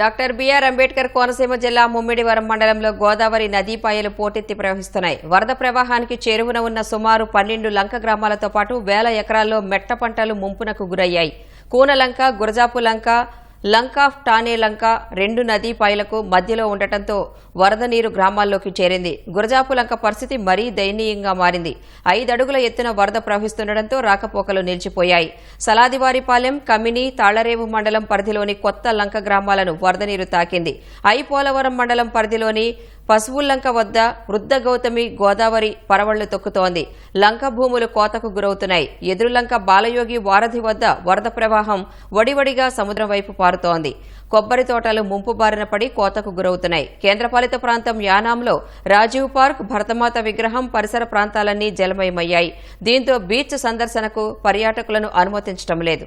Doctor BR Ambedkar Konaseema జిల్లా ముమ్మిడివరం మండలంలో గోదావరి నదీపాయలు పోటెత్తి ప్రవహిస్తున్నాయి. వరద ప్రవాహానికి చేరువన ఉన్న సుమారు పన్నెండు లంక గ్రామాలతో పాటు వేల ఎకరాల్లో మెట్ట పంటలు ముంపునకు గురయ్యాయి. కూనలంక గురజాపు లంక లంకాఫ్ టానే లంక రెండు నదీ పాయలకు మధ్యలో ఉండటంతో వరద నీరు గ్రామాల్లోకి చేరింది. గురజాపు లంక పరిస్థితి మరీ దయనీయంగా మారింది. ఐదడుగుల ఎత్తున వరద ప్రవహిస్తుండటంతో రాకపోకలు నిలిచిపోయాయి. సలాదివారిపాలెం కమిని తాళరేవు మండలం పరిధిలోని కొత్త లంక గ్రామాలను వరద నీరు తాకింది. ఐపోలవరం మండలం పరిధిలోని పశువుల్లంక వద్ద వృద్ధ గౌతమి గోదావరి పరవళ్ళు తొక్కుతోంది. లంక భూములు కోతకు గురవుతున్నాయి. ఎదురులంక బాలయోగి వారధి వద్ద వరద ప్రవాహం వడివడిగా సముద్రం వైపు పారుతోంది. కొబ్బరి తోటలు ముంపు బారిన పడి కోతకు గురవుతున్నాయి. కేంద్రపాలిత ప్రాంతం యానాంలో రాజీవ్ పార్క్ భరతమాత విగ్రహం పరిసర ప్రాంతాలన్నీ జలమయమయ్యాయి. దీంతో బీచ్ సందర్శనకు పర్యాటకులను అనుమతించడం లేదు.